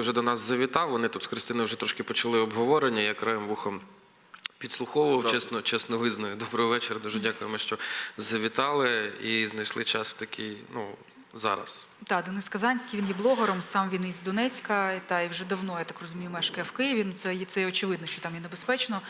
вже до нас завітав. Вони тут з Христиною вже трошки почали обговорення. Я краєм вухом підслуховував, чесно, чесно визнаю. Добрий вечір. Дуже дякуємо, що завітали і знайшли час в такий, ну, зараз. Так, Денис Казанський, він є блогером, сам він із Донецька, та і вже давно, я так розумію, мешкає в Києві. Ну, це, є- це очевидно, що там є небезпечно.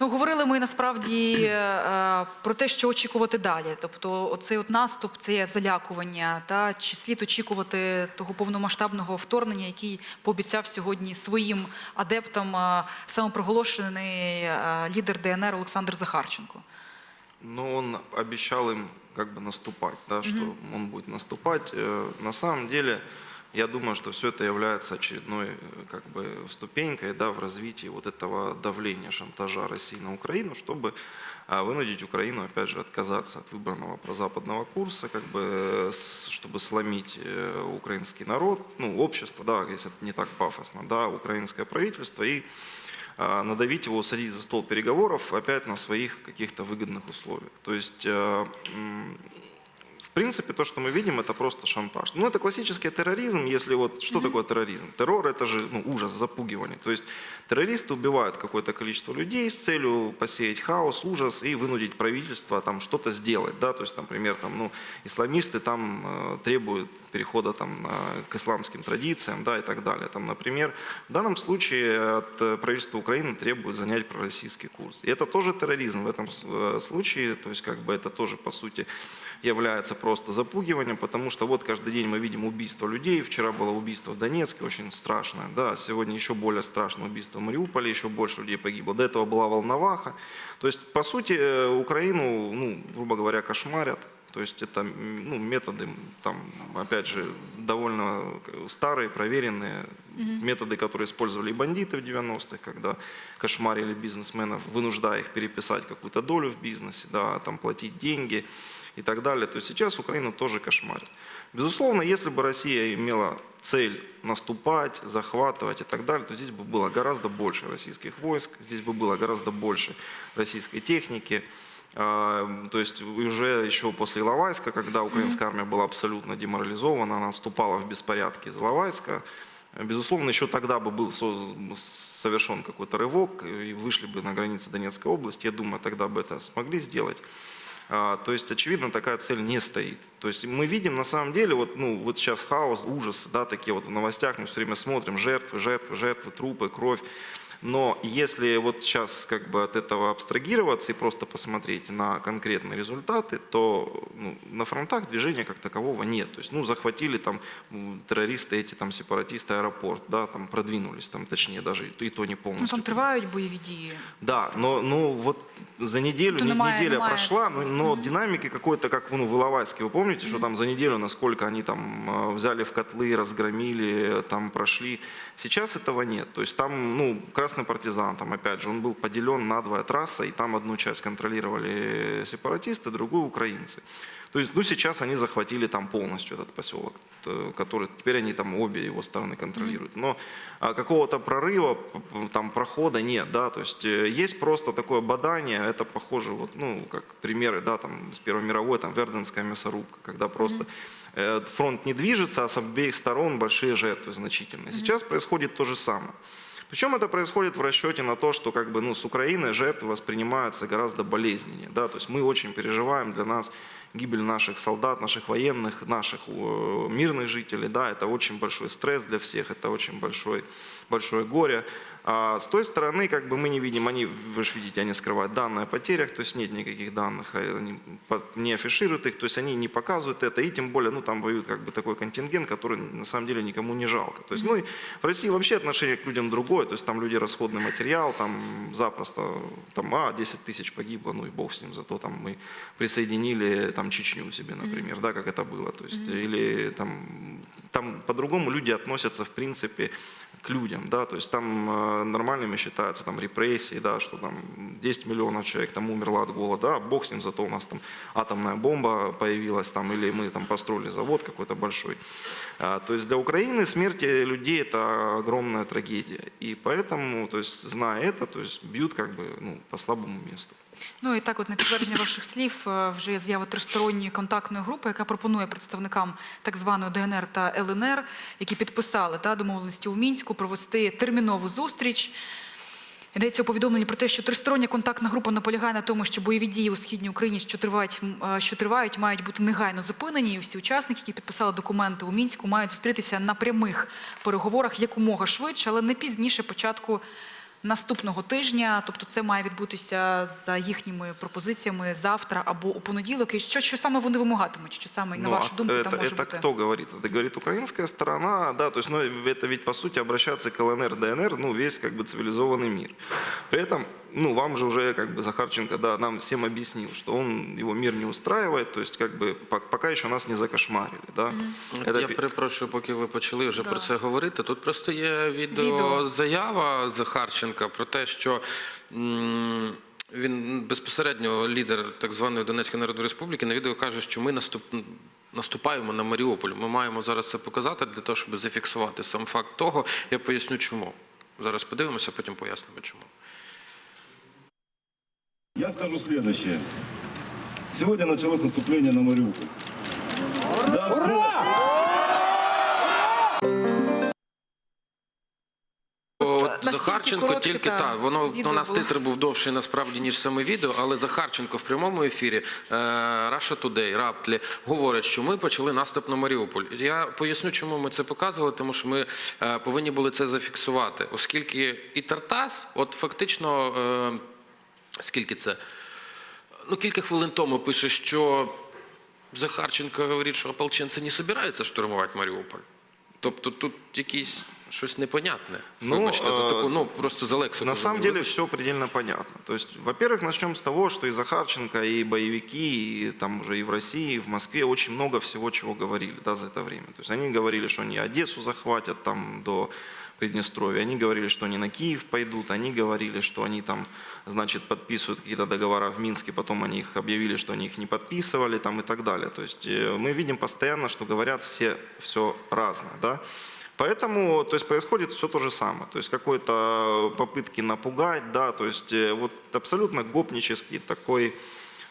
Ну, говорили ми насправді е, про те, що очікувати далі. Тобто, оцей от наступ, це залякування, та чи слід очікувати того повномасштабного вторгнення, який пообіцяв сьогодні своїм адептам е, самопроголошений е, лідер ДНР Олександр Захарченко. Но он обещал им как бы наступать, да, что он будет наступать. На самом деле, я думаю, что все это является очередной э, как бы ступенькой да, в развитии вот этого давления, шантажа России на Украину, чтобы а, вынудить Украину, опять же, отказаться от выбранного прозападного курса, как бы, э, чтобы сломить э, украинский народ, ну, общество, да, если это не так пафосно, да, украинское правительство и а, надавить его, усадить за стол переговоров опять на своих каких-то выгодных условиях. То есть, принципе, то, что мы видим, это просто шантаж. Ну, это классический терроризм, если вот, что такое терроризм? Террор – это же ну, ужас, запугивание. То есть террористы убивают какое-то количество людей с целью посеять хаос, ужас и вынудить правительство там что-то сделать, да, то есть, например, там, ну, исламисты там э, требуют перехода там на- к исламским традициям, да, и так далее. Там, например, в данном случае от э, правительства Украины требуют занять пророссийский курс. И это тоже терроризм в этом э, случае, то есть как бы это тоже по сути является просто запугиванием, потому что вот каждый день мы видим убийство людей. Вчера было убийство в Донецке, очень страшное. Да, сегодня еще более страшное убийство в Мариуполе, еще больше людей погибло. До этого была волноваха. То есть, по сути, э, Украину, ну, грубо говоря, кошмарят. То есть это ну, методы, там, опять же, довольно старые, проверенные, методы, которые использовали и бандиты в 90-х, когда кошмарили бизнесменов, вынуждая их переписать какую-то долю в бизнесе, да, там, платить деньги и так далее. То есть сейчас Украину тоже кошмарят. Безусловно, если бы Россия имела цель наступать, захватывать и так далее, то здесь бы было гораздо больше российских войск, здесь бы было гораздо больше российской техники. А, То есть уже еще после Иловайска, когда украинская армия была абсолютно деморализована, она отступала в беспорядке из Иловайска, Безусловно, еще тогда бы был совершен какой-то рывок, и вышли бы на границы Донецкой области. Я думаю, тогда бы это смогли сделать. А, То есть, очевидно, такая цель не стоит. То есть мы видим на самом деле, вот, ну, вот сейчас хаос, ужас, да, такие вот в новостях мы все время смотрим, жертвы, жертвы, жертвы, трупы, кровь. Но если вот сейчас как бы от этого абстрагироваться и просто посмотреть на конкретные результаты, то ну, на фронтах движения как такового нет. То есть, ну, захватили там м, террористы, эти там сепаратисты аэропорт, да, там продвинулись, там, точнее, даже и то, и то не Ну, полностью. там тривають бойові дії. Да, но ну вот за неделю, То не- немає- неделя немає. прошла, но, но динамики какой-то, как ну, в Иловайске, вы помните, что там за неделю, насколько они там э, взяли в котлы, разгромили, там прошли. Сейчас этого нет. То есть там, ну, Красный партизан, там опять же, он был поделен на двое трасса, и там одну часть контролировали сепаратисты, другую украинцы. То есть, ну, сейчас они захватили там полностью этот поселок, т- который теперь они там обе его стороны контролируют. Но а, какого-то прорыва, там прохода нет, да, то есть э, есть просто такое бадание, это похоже вот, ну, как примеры, да, там с Первой мировой, там Верденская мясорубка, когда просто э, фронт не движется, а с обеих сторон большие жертвы значительные. Сейчас происходит то же самое. Причем это происходит в расчете на то, что как бы, ну, с Украины жертвы воспринимаются гораздо болезненнее. Да? То есть мы очень переживаем для нас гибель наших солдат, наших военных, наших мирных жителей. Да? Это очень большой стресс для всех, это очень большой, большое горе. А с той стороны, как бы мы не видим, они, вы же видите, они скрывают данные о потерях, то есть нет никаких данных, а они не афишируют их, то есть они не показывают это, и тем более, ну, там воюет как бы такой контингент, который на самом деле никому не жалко. То есть, ну, в России вообще отношение к людям другое, то есть там люди расходный материал, там запросто, там, а, 10 тысяч погибло, ну и бог с ним, зато там мы присоединили там Чечню себе, например, да, как это было, то есть, или там, там по-другому люди относятся, в принципе, к людям, да, то есть там э, нормальными считаются там репрессии, да, что там 10 миллионов человек там умерло от голода, а бог с ним, зато у нас там атомная бомба появилась там, или мы там построили завод какой-то большой. А, то есть для Украины смерти людей это огромная трагедия, и поэтому, то есть зная это, то есть бьют как бы ну, по слабому месту. Ну і так, от на підтвердження ваших слів, е, вже є з'ява тристоронньої контактної групи, яка пропонує представникам так званої ДНР та ЛНР, які підписали та домовленості у мінську, провести термінову зустріч. Йдеться у повідомленні про те, що тристороння контактна група наполягає на тому, що бойові дії у східній Україні, що тривають, е, що тривають, мають бути негайно зупинені. І всі учасники, які підписали документи у мінську, мають зустрітися на прямих переговорах якомога швидше, але не пізніше початку наступного тижня. Тобто, це має відбутися за їхніми пропозиціями завтра або у понеділок. І що, що саме вони вимагатимуть? Що саме на Ну, вашу а думку это, там може это бути? кто говорит? Это говорит украинская сторона, да, то есть, ну, это ведь, по сути, обращаться к ЛНР, ДНР, ну, весь, как бы, цивилизованный мир. При этом, ну, вам же уже, как бы, Захарченко, да, нам всем объяснил, что он, его мир не устраивает, то есть, как бы, по- пока еще нас не закошмарили, да. Это Я пе- перепрошую, поки ви почали вже Да. про це говорити. Тут просто є відео, Відео. заява Захарченка про те, що м, він безпосередньо лідер так званої Донецької Народної Республіки на відео каже, що ми наступ... наступаємо на Маріуполь. Ми маємо зараз це показати для того, щоб зафіксувати сам факт того. Я поясню, чому. Зараз подивимося, потім пояснимо, чому. Я скажу следующее. Сегодня началось наступление на Мариуполь. Бог, Захарченко тільки та, так. Воно у нас було. титр був довший насправді ніж саме відео, але Захарченко в прямому ефірі Russia Today, Раптлі говорить, що ми почали наступ на Маріуполь. Я поясню, чому ми це показували, тому що ми е, повинні були це зафіксувати, оскільки і Тартас, от фактично, е, скільки це? Ну, кілька хвилин тому пише, що Захарченко говорить, що ополченці не збираються штурмувати Маріуполь. Тобто тут якісь щось непонятне. Ну, Вибачте за е, таку, ну просто за лексику. На самом говорю. деле все предельно понятно. То есть, во-первых, начнем с того, что и Захарченко, и боевики, и там уже и в России, и в Москве очень много всего, чего говорили да, за это время. То есть они говорили, что они Одессу захватят там до Приднестровья, они говорили, что они на Киев пойдут, они говорили, что они там, значит, подписывают какие-то договора в Минске, потом они их объявили, что они их не подписывали там и так далее. То есть э, мы видим постоянно, что говорят все все разное, да. Поэтому, то есть происходит все то же самое, то есть какой-то попытки напугать, да, то есть э, вот абсолютно гопнический такой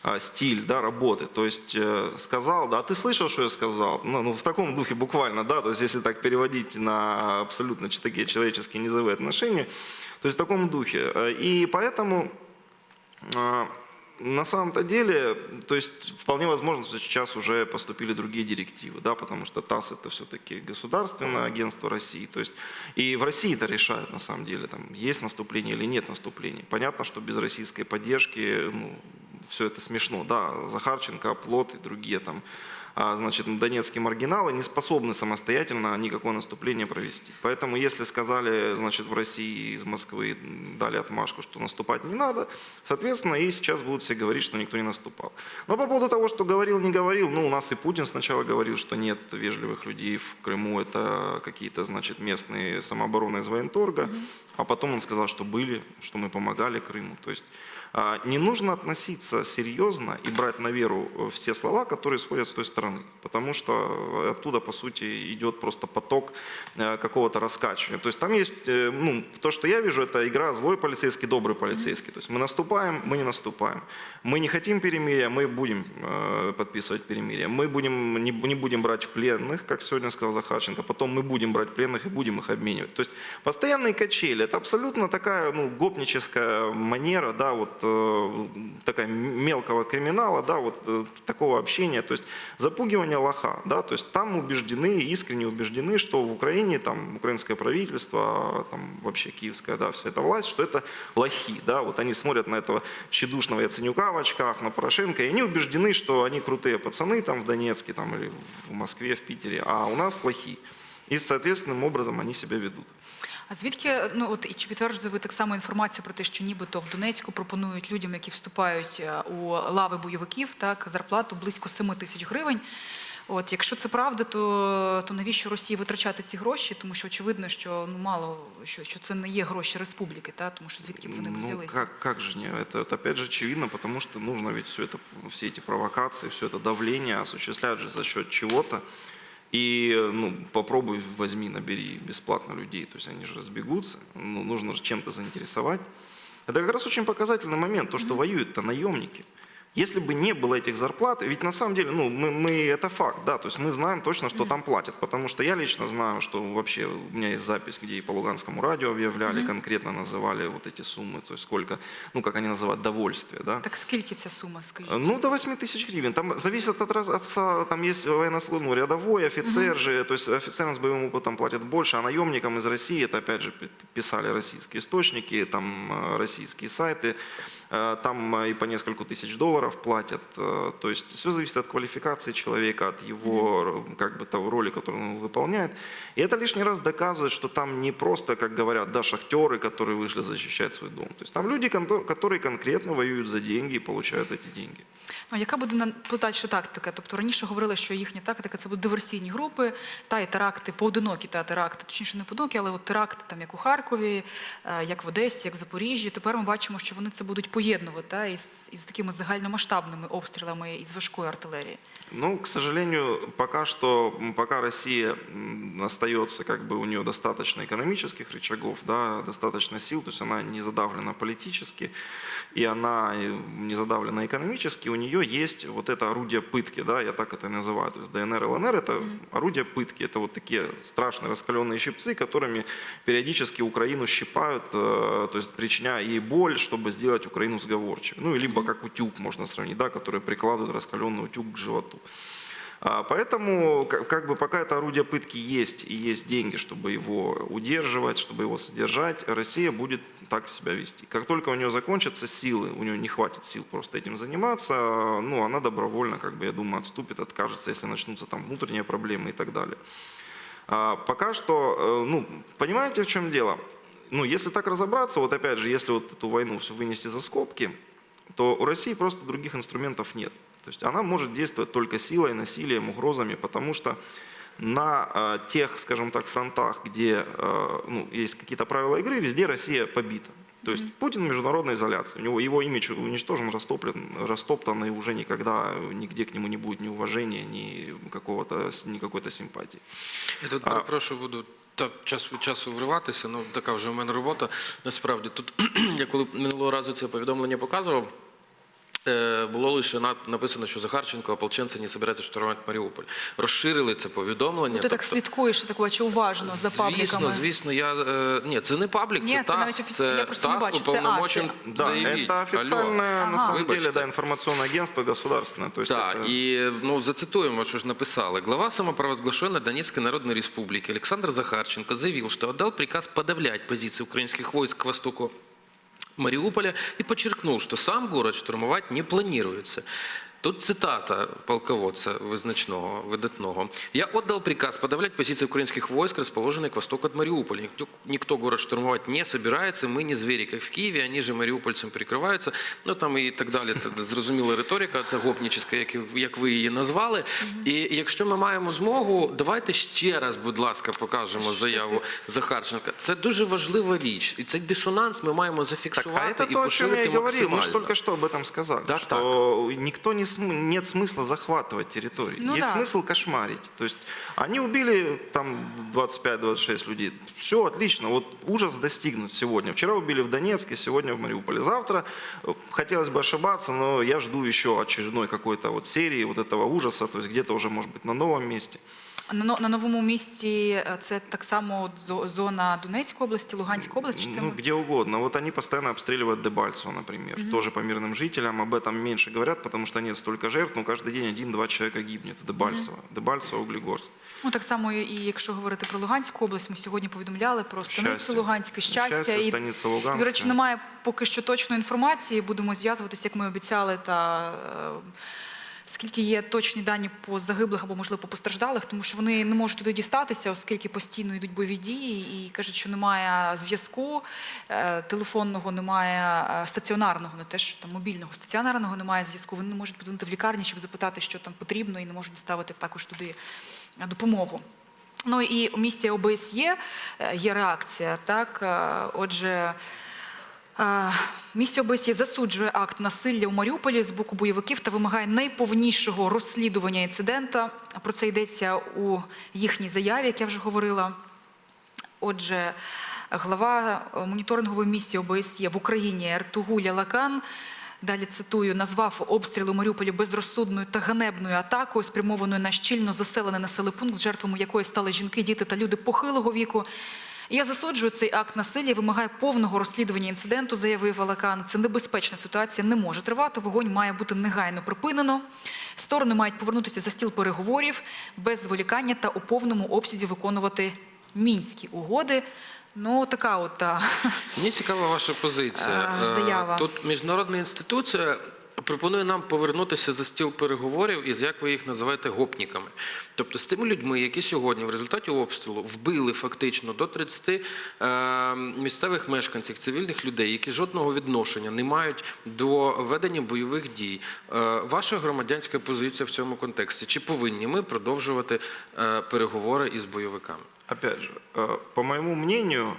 а, стиль, да, работы, то есть э, сказал, да, а ты слышал, что я сказал? Ну, ну, в таком духе буквально, да, то есть если так переводить на абсолютно такие человеческие низовые отношения, то есть в таком духе. Э, И поэтому а, на самом-то деле, то есть вполне возможно, что сейчас уже поступили другие директивы, да, потому что ТАСС это все-таки государственное агентство России, то есть и в России это решают на самом деле, там есть наступление или нет наступления. Понятно, что без российской поддержки, ну, все это смешно, да, Захарченко, Плот и другие там, значит, донецкие маргиналы не способны самостоятельно никакое наступление провести. Поэтому, если сказали, значит, в России из Москвы дали отмашку, что наступать не надо, соответственно, и сейчас будут все говорить, что никто не наступал. Но по поводу того, что говорил, не говорил, ну, у нас и Путин сначала говорил, что нет вежливых людей в Крыму, это какие-то, значит, местные самообороны из военторга, а потом он сказал, что были, что мы помогали Крыму. То есть а, не нужно относиться серьезно и брать на веру э, все слова, которые исходят с той стороны, потому что оттуда, по сути, идет просто поток э, какого-то раскачивания. То есть там есть, э, ну, то, что я вижу, это игра злой полицейский, добрый полицейский. То есть мы наступаем, мы не наступаем. Мы не хотим перемирия, мы будем подписывать перемирие. Мы будем, не, не будем брать пленных, как сегодня сказал Захарченко, потом мы будем брать пленных и будем их обменивать. То есть постоянные качели, это абсолютно такая ну, гопническая манера, да, вот э, такая мелкого криминала, да, вот э, такого общения, то есть запугивание лоха, да, то есть там убеждены, искренне убеждены, что в Украине там украинское правительство, там вообще киевская, да, вся эта власть, что это лохи, да, вот они смотрят на этого тщедушного Яценюка в очках, на Порошенко, и они убеждены, что они крутые пацаны там в Донецке, там или в Москве, в Питере, а у нас лохи. И соответственным образом они себя ведут. А звідки ну от і чи підтверджуєте ви так само інформацію про те, що нібито в Донецьку пропонують людям, які вступають е, у лави бойовиків, так зарплату близько 7 тисяч гривень? От якщо це правда, то, то навіщо Росії витрачати ці гроші? Тому що очевидно, що ну мало що, що це не є гроші республіки, та тому що звідки б вони б Ну, взялися? как, как же не? Это, это опять же очевидно, потому что нужно ведь все это, все эти провокации, все это давление осуществлять же за счет чего-то. И, ну, попробуй возьми, набери бесплатно людей, то есть они же разбегутся, ну, нужно же чем-то заинтересовать. Это как раз очень показательный момент, то, что воюют-то наемники. Если бы не было этих зарплат, ведь на самом деле, ну, мы, мы- это факт, да, то есть мы знаем точно, что там платят, потому что я лично знаю, что вообще у меня есть запись, где и по Луганскому радио объявляли, конкретно называли вот эти суммы, то есть сколько, ну, как они называют, довольствие, да. Так скільки ця сума, скажіть? Ну, до 8 тысяч гривен. Там зависит от, раз- от там есть военнослужащий, ну, рядовой, офицер же, то есть офицерам с боевым опытом платят больше, а наемникам из России, это опять же писали российские источники, там э, российские сайты, там э, и по несколько тысяч долларов платят. э, То есть все зависит от квалификации человека, от его р- как бы того роли, которую он выполняет. И это лишний раз доказывает, что там не просто, как говорят, да, шахтеры, которые вышли защищать свой дом. То есть там люди, контор- которые конкретно воюют за деньги и получают эти деньги. Ну, яка буде на- подальша тактика? Тобто раніше говорили, що їхня тактика це будуть диверсійні групи, та і теракти, поодинокі та теракти, точніше не поодинокі, але от теракти, там як у Харкові, е, як в Одесі, як в Запоріжжі. Тепер ми бачимо, що вони це будуть поєднувати та, із, із такими загальномасштабними обстрілами із важкої артилерії. Ну, к сожалению, пока что, м, пока Россия м, остается, как бы у нее достаточно экономических рычагов, да, достаточно сил, то есть она не задавлена политически, и она э, не задавлена экономически, у нее есть вот это орудие пытки, да, я так это и называю, то есть ДНР, ЛНР это орудие пытки, это вот такие страшные раскаленные щипцы, которыми периодически Украину щипают, э, то есть причиняя ей боль, чтобы сделать Украину сговорчивой. Ну, и либо как утюг можно сравнить, да, который прикладывают раскаленный утюг к животу. А, Поэтому, ка- как бы пока это орудие пытки есть и есть деньги, чтобы его удерживать, чтобы его содержать, Россия будет так себя вести. Как только у нее закончатся силы, у нее не хватит сил просто этим заниматься, ну, она добровольно, как бы, я думаю, отступит, откажется, если начнутся там внутренние проблемы и так далее. А, Пока что, э, ну, понимаете, в чем дело? Ну, если так разобраться, вот опять же, если вот эту войну все вынести за скобки, то у России просто других инструментов нет. То есть она может действовать только силой, насилием, угрозами, потому что на э, тех, скажем так, фронтах, где э, ну, есть какие-то правила игры, везде Россия побита. То есть Путин в международной изоляции. У него его имидж уничтожен, растоплен, растоптан, и уже никогда нигде к нему не будет ни уважения, ни, какого-то, ни какой-то симпатии. Я тут перепрошую, буду так час від часу вриватися. Ну така вже в мене робота. Насправді тут я коли минулого разу це повідомлення показував. Е, Було лише написано, що Захарченко ополченці не збираються штурмувати Маріуполь. Розширили це повідомлення. Ну, ти так тобто- слідкуєш так бачу уважно за Звісно, пабліками. звісно, я е, ні, це не паблік, Ні, це це навіть ТАСС, офіційно, я це просто не ТАСС бачу, уповномочен А, Да, заявіть. это официальное, на Ага. самом деле, да, информационное агентство государственное. То есть Так, это... і ну зацитуємо, що ж написали. Глава самопровозглашенной Донецкой Народной Республики Александр Захарченко заявил, что отдал приказ подавлять позиции украинских войск к востоку Мариуполя и подчеркнул, что сам город штурмовать не планируется. Тут цитата полководца визначного, видатного. «Я отдал приказ подавлять позиции украинских войск, расположенные к востоку от Мариуполя. Никто, никто город штурмовать не собирается, мы не звери, как в Киеве, они же мариупольцам прикриваються». Ну там і так далі. Це зрозуміла риторика, це гопнічська, як, і- як ви її назвали. І якщо ми маємо змогу, давайте ще раз, будь ласка, покажемо заяву Захарченка. Це дуже важлива річ. І цей дисонанс ми маємо Так, зафіксувати а это і то, о чем я поширити и говорил. Мы же максимально. только что об этом сказали. Да, что никто не см- нет смысла захватывать территории. Ну есть да. смысл кошмарить. То есть они убили там 25-26 людей. Все отлично. Вот ужас достигнут сегодня. Вчера убили в Донецке, сегодня в Мариуполе. Завтра э, хотелось бы ошибаться, но я жду еще очередной какой-то вот серии вот этого ужаса. То есть где-то уже, может быть, на новом месте. На, но- на новому місці е, це так само от зо- зона Донецької області, Луганської області. Чи це Ну, ми- где угодно. Вот они постоянно обстреливают Дебальцево, например. Тоже по мирным жителям. Об этом меньше говорят, потому что нет столько жертв, но каждый день один-два человека гибнет. Дебальцево. Дебальцево, Углегорск. Ну так само і якщо говорити про Луганську область, ми сьогодні повідомляли про станицю Щастя. Луганське щастя. Щастя, і, станиця Луганська. До речі, немає поки що точної інформації. Будемо зв'язуватися, як ми обіцяли, та е, скільки є точні дані по загиблих або можливо по постраждалих, тому що вони не можуть туди дістатися, оскільки постійно йдуть бойові дії, і кажуть, що немає зв'язку е, телефонного, немає е, стаціонарного, не те, що там мобільного, стаціонарного немає зв'язку. Вони не можуть подзвонити в лікарні, щоб запитати, що там потрібно, і не можуть доставити також туди е, допомогу. Ну і у місті ОБСЄ є реакція. Так, отже. Місія ОБСЄ засуджує акт насилля у Маріуполі з боку бойовиків та вимагає найповнішого розслідування інцидента. Про це йдеться у їхній заяві, як я вже говорила. Отже, Глава моніторингової місії ОБСЄ в Україні Ертугуля Лакан. Далі цитую, назвав обстріл у Маріуполі безрозсудною та ганебною атакою, спрямованою на щільно заселений пункт, жертвами якої стали жінки, діти та люди похилого віку. Я засуджую цей акт насилля, і вимагаю повного розслідування інциденту, заявив Алакан. Це небезпечна ситуація, не може тривати. Вогонь має бути негайно припинено. Сторони мають повернутися за стіл переговорів без зволікання та у повному обсязі виконувати мінські угоди. Ну, така от та, Мені цікава ваша позиція. Заява. Е, Тут міжнародна інституція пропонує нам повернутися за стіл переговорів із, як ви їх називаєте, гопніками. Тобто з тими людьми, які сьогодні в результаті обстрілу вбили фактично до 30 е, місцевих мешканців, цивільних людей, які жодного відношення не мають до ведення бойових дій. Е, Ваша громадянська позиція в цьому контексті? Чи повинні ми продовжувати е, переговори із бойовиками? Опять же, по моему мнению,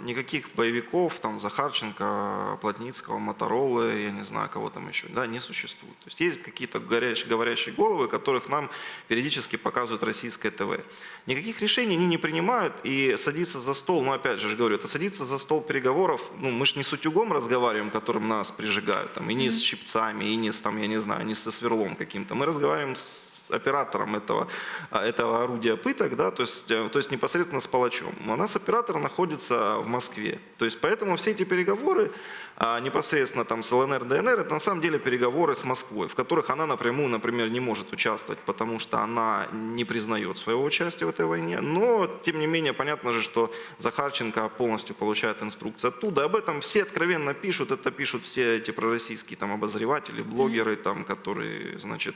никаких боевиков, там, Захарченко, Плотницкого, Моторолы, я не знаю, кого там еще, да, не существует. То есть есть какие-то горящие, говорящие головы, которых нам периодически показывают российское ТВ. Никаких решений они не принимают, и садиться за стол, ну, опять же, говорю, это садиться за стол переговоров, ну, мы же не с утюгом разговариваем, которым нас прижигают, там, и не с щипцами, и не с, там, я не знаю, не со сверлом каким-то. Мы разговариваем с оператором этого, а, этого орудия пыток, да, то есть, э, то есть непосредственно с палачом. У нас оператор находится в Москве. То есть поэтому все эти переговоры а, непосредственно там с ЛНР, ДНР, это на самом деле переговоры с Москвой, в которых она напрямую, например, не может участвовать, потому что она не признает своего участия в этой войне. Но, тем не менее, понятно же, что Захарченко полностью получает инструкции оттуда. Об этом все откровенно пишут, это пишут все эти пророссийские там обозреватели, блогеры, там, которые, значит,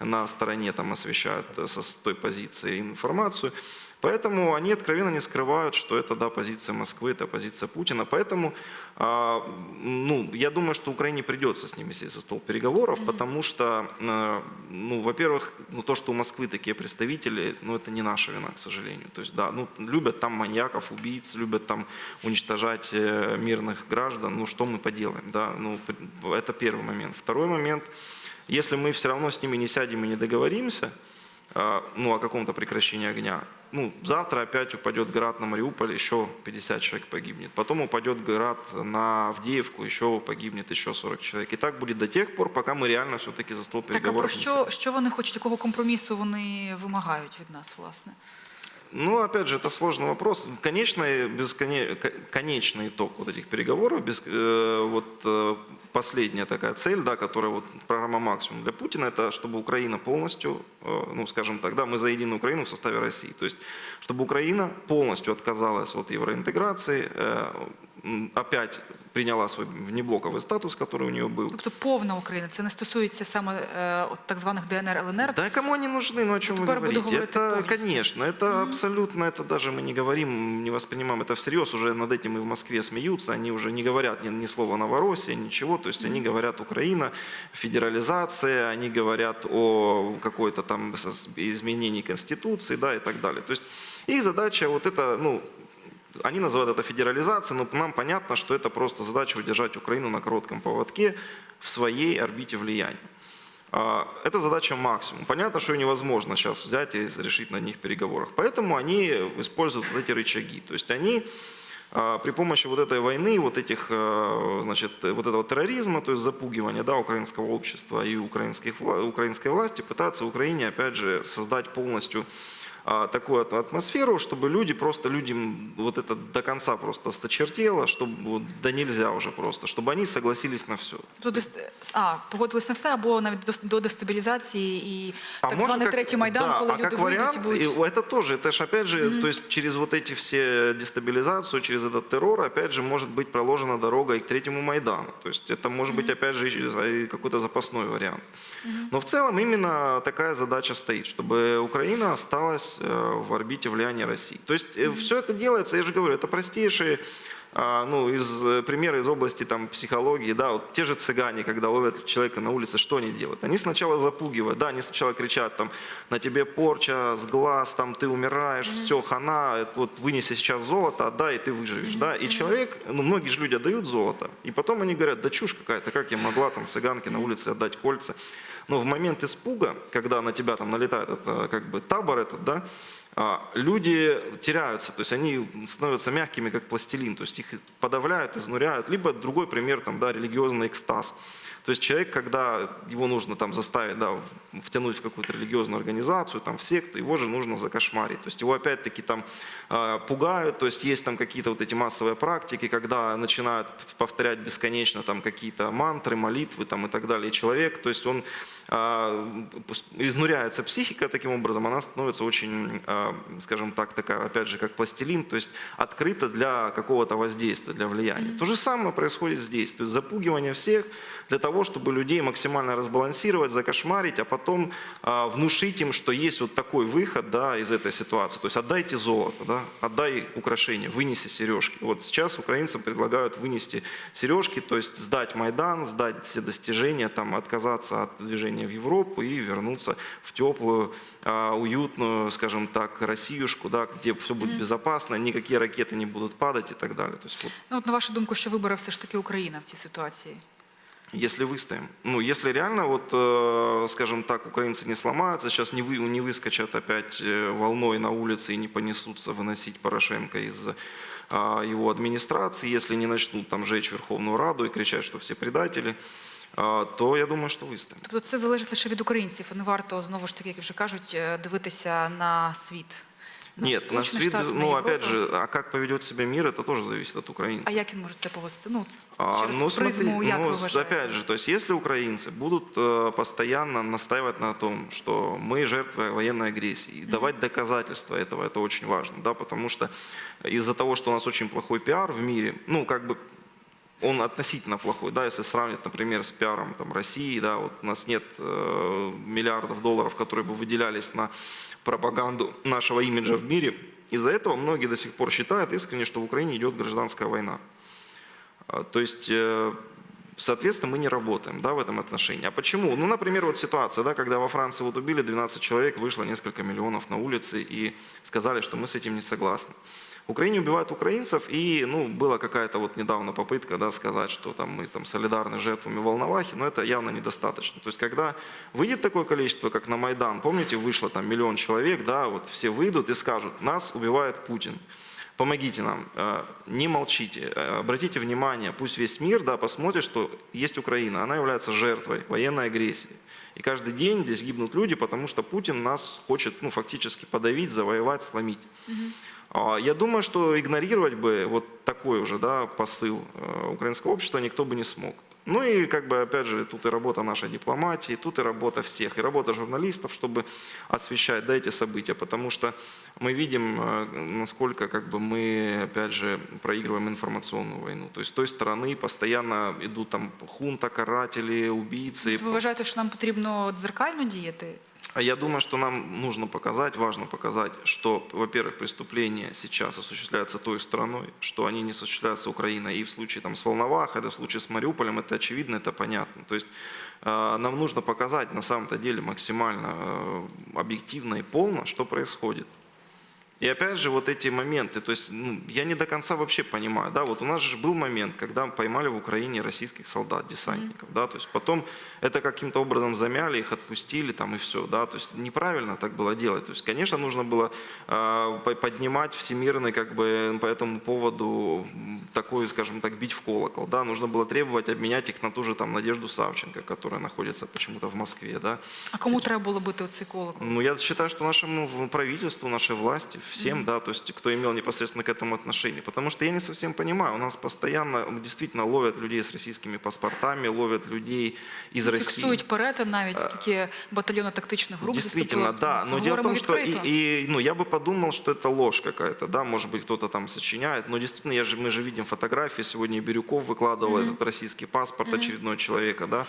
на стороне там освещают э, со, с той позиции информацию. Поэтому они откровенно не скрывают, что это да, позиция Москвы, это позиция Путина. Поэтому а, ну, я думаю, что Украине придется с ними сесть за стол переговоров, потому что, э, ну, во-первых, ну, то, что у Москвы такие представители, ну, это не наша вина, к сожалению. То есть, да, ну, любят там маньяков, убийц, любят там уничтожать э, мирных граждан. Ну, что мы поделаем, да? Ну, это первый момент. Второй момент, если мы все равно с ними не сядем и не договоримся, а, ну, о каком-то прекращении огня. Ну, завтра опять упадет град на Мариуполь, еще 50 человек погибнет. Потом упадет град на Авдеевку, еще погибнет еще 40 человек. И так будет до тех пор, пока мы реально все-таки за стол так а про що, що вони хочуть, якого компромісу вони вимагають від нас, власне? Ну, опять же, это сложный вопрос. Конечный, бесконе- ко- конечный итог вот этих переговоров, без, э, вот э, последняя такая цель, да, которая вот программа максимум для Путина, это чтобы Украина полностью, э, ну, скажем так, да, мы за единую Украину в составе России. То есть, чтобы Украина полностью отказалась от евроинтеграции, опять приняла свой внеблоковый статус, который у нее был. Тобто повна Україна. Це не стосується саме от так званих ДНР, ЛНР. Да кому они нужны, ну о чем вы теперь буду говорите? Это, конечно, это абсолютно, это даже мы не говорим, не воспринимаем это всерьез, уже над этим и в Москве смеются, они уже не говорят ни, ни слова Новороссия, ничего, то есть они говорят Украина, федерализация, они говорят о какой-то там изменении Конституции, да, и так далее. То есть их задача вот это, ну, они называют это федерализацией, но нам понятно, что это просто задача удержать Украину на коротком поводке в своей орбите влияния. А, Это задача максимум. Понятно, что ее невозможно сейчас взять и решить на них переговорах. Поэтому они используют вот эти рычаги. То есть они а, при помощи вот этой войны, вот этих, а, значит, вот этого терроризма, то есть запугивания да, украинского общества и украинских, украинской власти, пытаться в Украине, опять же, создать полностью такую ат- атмосферу, чтобы люди просто, людям вот это до конца просто осточертело, чтобы вот, да нельзя уже просто, чтобы они согласились на все. Тобто, дес- а, погодились на все, або навіть до, до дестабілізації і так может, званий как- третій майдан, да, коли а люди как вийдуть вариант, і будуть. и это тоже, это же опять же, то есть через вот эти все дестабилизацию, через этот террор, опять же, может быть проложена дорога и к третьему Майдану. То есть это может быть, опять же, и через- и какой-то запасной вариант. Но в целом именно такая задача стоит, чтобы Украина осталась э, в орбите влияния России. То есть все это делается, я же говорю, это простейшие а, ну, из э, примера из области там, психологии, да, вот те же цыгане, когда ловят человека на улице, что они делают? Они сначала запугивают, да, они сначала кричат там, на тебе порча, с глаз, там, ты умираешь, все, хана, вот вынеси сейчас золото, отдай, и ты выживешь, да, и человек, ну, многие же люди отдают золото, и потом они говорят, да чушь какая-то, как я могла там цыганке на улице отдать кольца, Но в момент испуга, когда на тебя там налетает это, как бы табор этот, да, а, люди теряются, то есть они становятся мягкими, как пластилин, то есть их подавляют, изнуряют. Либо другой пример, там, да, религиозный экстаз. То есть человек, когда его нужно там заставить, да, втянуть в какую-то религиозную организацию, там, в секту, его же нужно закошмарить. То есть его опять-таки там э, пугают, то есть есть там какие-то вот эти массовые практики, когда начинают повторять бесконечно там какие-то мантры, молитвы там и так далее. И человек, то есть он изнуряется психика таким образом, она становится очень, а, скажем так, такая, опять же, как пластилин, то есть открыта для какого-то воздействия, для влияния. То же самое происходит здесь, то есть запугивание всех для того, чтобы людей максимально разбалансировать, закошмарить, а потом а, внушить им, что есть вот такой выход да, из этой ситуации. То есть отдайте золото, да, отдай украшения, вынеси сережки. Вот сейчас украинцам предлагают вынести сережки, то есть сдать Майдан, сдать все достижения, там, отказаться от движения в Европу и вернуться в теплую, а, уютную, скажем так, Россиюшку, да, где все будет безопасно, никакие ракеты не будут падать и так далее. То есть вот Ну, от на вашу думку, що вибере все ж таки Україна в цій ситуації? Если выстоим. Ну, если реально, вот, э, скажем так, украинцы не сломаются, сейчас не, вы, не выскочат опять э, волной на улице и не понесутся выносить Порошенко из а, его администрации, если не начнут там жечь Верховную Раду и кричать, что все предатели, а, то я думаю, что выстоим. Тобто це залежить лише від українців, і не варто знову ж таки, як вже кажуть, е, дивитися на світ. Нет, на Сполучені свид, Штати, на ну, опять Європу. же, а как поведет себя мир, это тоже зависит от украинцев. А як він може це повести? Ну, А, через ну, призму, смотри, як ну, ви с- вважаєте? опять же, то есть если украинцы будут э, постоянно настаивать на том, что мы жертвы военной агрессии, и давать доказательства этого, это очень важно, да, потому что из-за того, что у нас очень плохой пиар в мире, ну, как бы он относительно плохой, да, если сравнивать, например, с пиаром там, России, да, вот у нас нет э, миллиардов долларов, которые бы выделялись на пропаганду нашего имиджа в мире. Из-за этого многие до сих пор считают искренне, что в Украине идет гражданская война. А, То есть, э, соответственно, мы не работаем да, в этом отношении. А почему? Ну, например, вот ситуация, да, когда во Франции вот убили 12 человек, вышло несколько миллионов на улицы и сказали, что мы с этим не согласны. В Украине убивают украинцев, и ну, была какая-то вот недавно попытка да, сказать, что там, мы там, солидарны жертвами Волновахи, но это явно недостаточно. То есть, когда выйдет такое количество, как на Майдан, помните, вышло там миллион человек, да, вот все выйдут и скажут, нас убивает Путин. Помогите нам, э, не молчите, э, обратите внимание, пусть весь мир да, посмотрит, что есть Украина, она является жертвой военной агрессии. И каждый день здесь гибнут люди, потому что Путин нас хочет ну, фактически подавить, завоевать, сломить. А, Я думаю, что игнорировать бы вот такой уже да, посыл э, украинского общества никто бы не смог. Ну и как бы опять же тут и работа нашей дипломатии, тут и работа всех, и работа журналистов, чтобы освещать да, эти события, потому что мы видим, э, насколько как бы мы опять же проигрываем информационную войну. То есть с той стороны постоянно идут там хунта, каратели, убийцы. Ви вважаєте, що нам потрібно дзеркально діяти? А я думаю, что нам нужно показать, важно показать, что, во-первых, преступления сейчас осуществляются той стороной, что они не осуществляются Украиной. И в случае там, с Волновахой, да, в случае с Мариуполем, это очевидно, это понятно. То есть э, нам нужно показать на самом-то деле максимально э, объективно и полно, что происходит. И опять же, вот эти моменты, то есть ну, я не до конца вообще понимаю, да, вот у нас же был момент, когда поймали в Украине российских солдат, десантников, да, то есть потом это каким-то образом замяли, их отпустили там и все, да, то есть неправильно так было делать, то есть, конечно, нужно было э, по- поднимать всемирный, как бы, по этому поводу такой, скажем так, бить в колокол, да, нужно было требовать обменять их на ту же там Надежду Савченко, которая находится почему-то в Москве, да, А кому треба було бити оцей колокол? ну, я считаю, что нашему правительству, нашей власти, всем, да, то есть кто имел непосредственно к этому отношение. Потому что я не совсем понимаю, у нас постоянно действительно ловят людей с российскими паспортами, ловят людей из России. Фіксують перетин навіть, скільки батальйонно-тактичних груп Действительно, заступило. да. Це Но дело в говоримо том, что и, відкрито. и, ну, я бы подумал, что это ложь какая-то, да, может быть, кто-то там сочиняет. Но действительно, я же, мы же видим фотографии. Сегодня и Бирюков выкладывал этот российский паспорт очередного человека, да.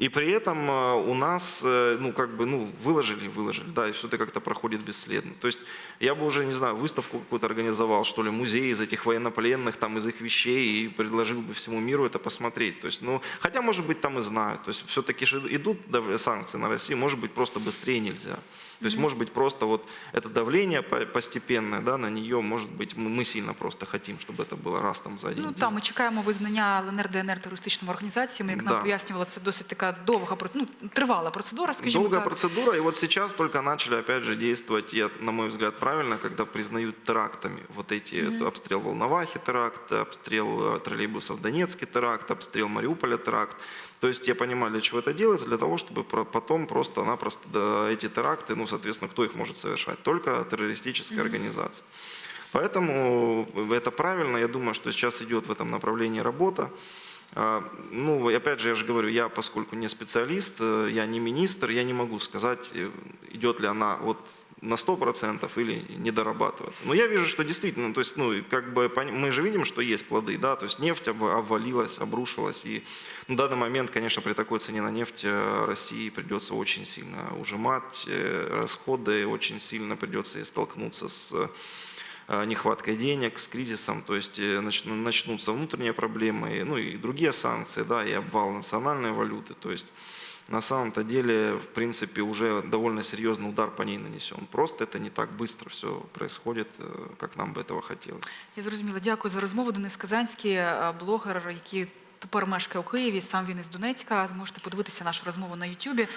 и при этом э, у нас, э, ну, как бы, ну, выложили, выложили, да, и все это как-то проходит бесследно. То есть я бы уже, не знаю, выставку какую-то организовал, что ли, музей из этих военнопленных, там, из их вещей, и предложил бы всему миру это посмотреть. То есть, ну, хотя, может быть, там и знают. То есть все-таки же идут санкции на Россию, может быть, просто быстрее нельзя. То есть, может быть, просто вот это давление по- постепенное, да, на нее, может быть, мы, мы сильно просто хотим, чтобы это было раз там за один Ну день. так, ми чекаємо визнання ЛНР ДНР терористичними організаціями. Як нам Да. пояснювала, це досить така це довга про- ну, тривала процедура, скажімо Долгая так. процедура, и вот сейчас только начали, опять же, действовать, и, на мой взгляд, правильно, когда признают терактами вот эти, это обстрел Волновахи теракт, обстрел э, троллейбусов Донецкий теракт, обстрел Мариуполя теракт. То есть я понимаю, для чего это делается, для того, чтобы потом просто-напросто да, эти теракты, ну, соответственно, кто их может совершать? Только террористическая организация. Поэтому это правильно, я думаю, что сейчас идет в этом направлении работа. А, Ну, опять же, я же говорю, я, поскольку не специалист, э, я не министр, я не могу сказать, э, идет ли она вот на 100% или не дорабатывается. Но я вижу, что действительно, то есть, ну, как бы мы же видим, что есть плоды, да, то есть нефть об- обвалилась, обрушилась, и на данный момент, конечно, при такой цене на нефть э, России придется очень сильно ужимать э, расходы, очень сильно придется столкнуться с э, нехваткой денег, с кризисом, то есть нач- начнутся внутренние проблемы, ну и другие санкции, да, и обвал национальной валюты, то есть на самом-то деле, в принципе, уже довольно серьезный удар по ней нанесен. Просто это не так быстро все происходит, э, как нам бы этого хотелось. Я зрозуміла. Дякую за розмову. Денис Казанський, е, блогер, який тепер мешкає у Києві. Сам він із Донецька. Зможете подивитися нашу розмову на Ютубі.